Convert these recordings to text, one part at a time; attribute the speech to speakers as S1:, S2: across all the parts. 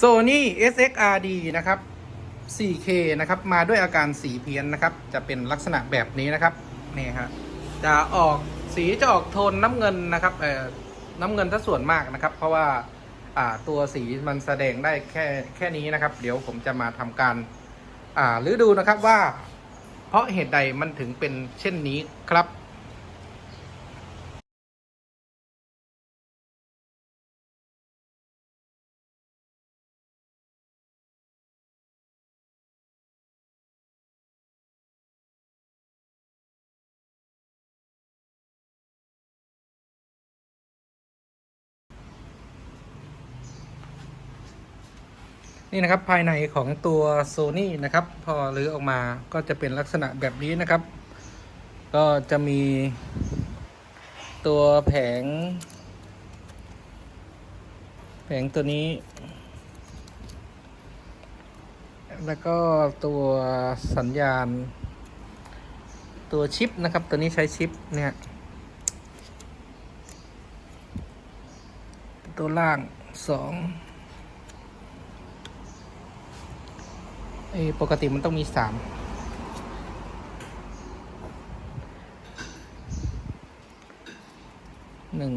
S1: Sony SXRD นะครับ 4K นะครับ มาด้วยอาการสีเพี้ยนนะครับ จะเป็นลักษณะแบบนี้นะครับ นี่ฮะ จะออกสีจะออกโทนน้ำเงินนะครับ เอ่อ น้ำเงินถ้าส่วนมากนะครับ เพราะว่าอ่าตัวสีมันแสดงได้แค่แค่นี้นะครับ เดี๋ยวผมจะมาทำการอ่าหรือดูนะครับว่า เพราะเหตุใดมันถึงเป็นเช่นนี้ครับ นี่นะครับภายในของตัว Sony นะครับ พอรื้อออกมาก็จะเป็นลักษณะแบบนี้นะครับ ก็จะมีตัวแผง แผงตัวนี้ แล้วก็ตัวสัญญาณ ตัวชิปนะครับ ตัวนี้ใช้ชิปเนี่ยตัวล่างสอง เอปกติมันต้องมีสามหนึ่ง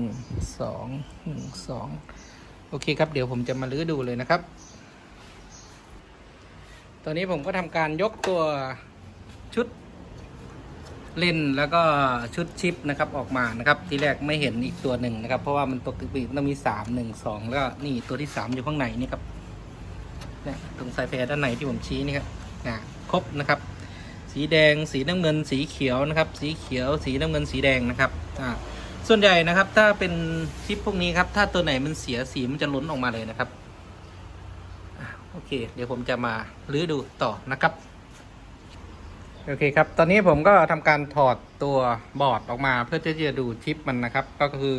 S1: สองหนึ่งสองโอเคครับ เดี๋ยวผมจะมาลื้อดูเลยนะครับ ตอนนี้ผมก็ทำการยกตัวชุดเลนแล้วก็ชุดชิปนะครับออกมานะครับ ทีแรกไม่เห็นอีกตัวหนึ่งนะครับ เพราะว่ามันตกติดต้องมีสามหนึ่งสองแล้วก็นี่ตัวที่สามอยู่ข้างในนี่ครับ เนี่ยตรงสายไฟด้านในที่ผมชี้นี่ครับนะครบนะครับ สีแดงสีน้ำเงินสีเขียวนะครับ สีเขียวสีน้ำเงินสีแดงนะครับอ่าส่วนใหญ่นะครับ ถ้าเป็นชิปพวกนี้ครับ ถ้าตัวไหนมันเสียสีมันจะล้นออกมาเลยนะครับโอเค เดี๋ยวผมจะมาลื้อดูต่อนะครับโอเคครับ ตอนนี้ผมก็ทำการถอดตัวบอร์ดออกมาเพื่อที่จะดูชิปมันนะครับ ก็คือ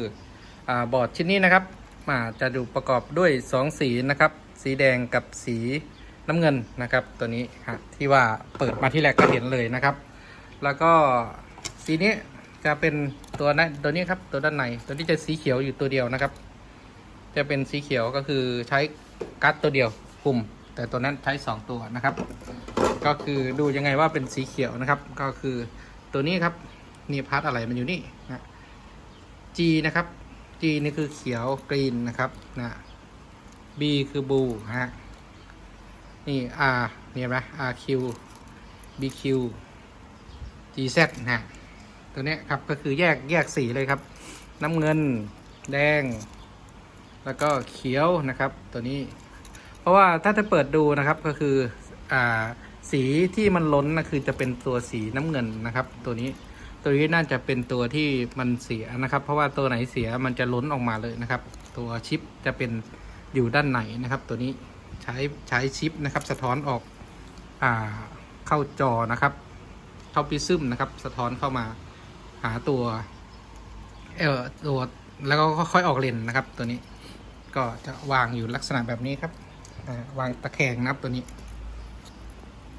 S1: อ่าบอร์ดชิ้นนี้นะครับอ่าจะดูประกอบด้วย 2 สีนะครับ สีแดงกับสีน้ำเงินนะครับ ตัวนี้ฮะที่ว่าเปิดมาที่แรกก็เห็นเลยนะครับ แล้วก็สีนี้จะเป็นตัวนั้นตัวนี้ครับตัวด้านในตัวนี้จะสีเขียวอยู่ตัวเดียวนะครับ จะเป็นสีเขียวก็คือใช้กั๊ตตัวเดียวกลุ่ม แต่ตัวนั้นใช้ 2 ตัวนะครับ ก็คือดูยังไงว่าเป็นสีเขียวนะครับ ก็คือตัวนี้ครับนี่พาร์ทอะไรมันอยู่นี่นะ G นะครับ G นี่คือเขียวกรีนนะครับนะ B คือบูฮะ นี่ R เนี่ยไหม RQ BQ GZ นะฮะตัวนี้ครับก็คือแยกแยกสีเลยครับ น้ำเงิน แดง แล้วก็เขียวนะครับ ตัวนี้ เพราะว่าถ้าจะเปิดดูนะครับก็คืออ่าสีที่มันล้นนะคือจะเป็นตัวสีน้ำเงินนะครับ ตัวนี้ตัวนี้น่าจะเป็นตัวที่มันเสียนะครับ เพราะว่าตัวไหนเสียมันจะล้นออกมาเลยนะครับ ตัวชิปจะเป็น อยู่ด้านในนะครับ ตัวนี้ใช้ใช้ชิปนะครับ สะท้อนออกอ่าเข้าจอนะครับเข้าพิซึมนะครับ สะท้อนเข้ามาหาตัวเออตัวแล้วก็ค่อยออกเลนนะครับ ตัวนี้ก็จะวางอยู่ลักษณะแบบนี้ครับวางตะแคงนะครับตัวนี้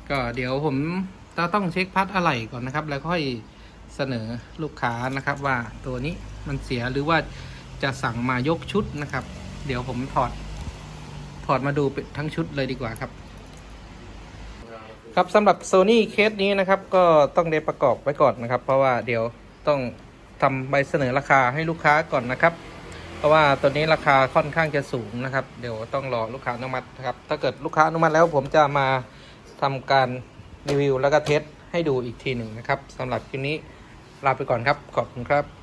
S1: ก็เดี๋ยวผมจะต้องเช็คพัดอะไหล่ก่อนนะครับ แล้วค่อยเสนอลูกค้านะครับว่าตัวนี้มันเสียหรือว่าจะสั่งมายกชุดนะครับ เดี๋ยวผมถอด ถอดมาดูทั้งชุดเลยดีกว่าครับ ครับสำหรับ Sony เคสนี้นะครับ ก็ต้องได้ประกอบไว้ก่อนนะครับ เพราะว่าเดี๋ยวต้องทำใบเสนอราคาให้ลูกค้าก่อนนะครับ เพราะว่าตัวนี้ราคาค่อนข้างจะสูงนะครับ เดี๋ยวต้องรอลูกค้าอนุมัตินะครับ ถ้าเกิดลูกค้าอนุมัติแล้วผมจะมาทำการรีวิวแล้วก็เทสให้ดูอีกทีหนึ่งนะครับสำหรับคลิปนี้ลาไปก่อนครับ ขอบคุณครับ